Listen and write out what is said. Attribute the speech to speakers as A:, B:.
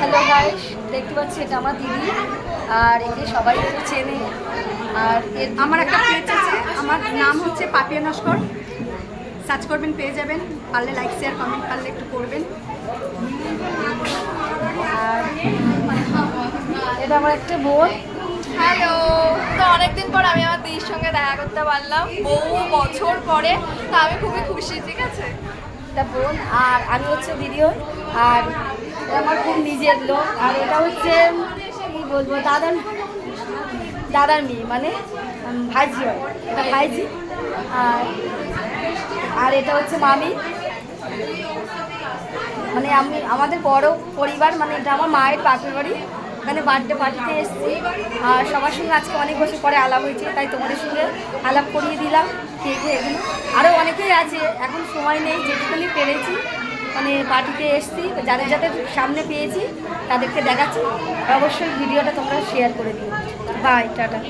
A: Hello guys দেখতে পাচ্ছি এটা আমার দিদি। আর একে সবাই একটু চেনে। আর এর
B: আমার একটা পেজ আছে। আমার নাম হচ্ছে পাপিয়া নস্কর। সার্চ করবেন পেয়ে যাবেন। পারলে লাইক শেয়ার কমেন্ট পারলে একটু করবেন।
A: আর এটা আমার একটা বোন।
C: হ্যালো তো অনেকদিন পর আমি আমার দিদির সঙ্গে দেখা করতে পারলাম। বহু বছর পরে। তো আমি খুবই খুশি ঠিক আছে?
A: একটা বোন। আর আমি হচ্ছে দিদিও আর এটা আমার খুব নিজের লোক। আর এটা হচ্ছে, কি বলব, দাদার দাদার মেয়ে মানে ভাইজি হয়। এটা ভাইজি। আর আর এটা হচ্ছে মামি। মানে আমি, আমাদের বড় পরিবার মানে এটা আমার মায়ের বাপের বাড়ি। এখানে বার্থডে পার্টিতে এসেছি। আর সবার সঙ্গে আজকে অনেক বছর পরে আলাপ হয়েছে, তাই তোমাদের সঙ্গে আলাপ করিয়ে দিলাম। কে কে এগুলো? আরও অনেকেই আছে, এখন সময় নেই, যেটুকুনি পেরেছি। মানে পার্টিতে এসেছি যাদের যাদের সামনে পেয়েছি তাদেরকে দেখাচ্ছি। অবশ্যই ভিডিওটা তোমরা শেয়ার করে দিও। Bye tata.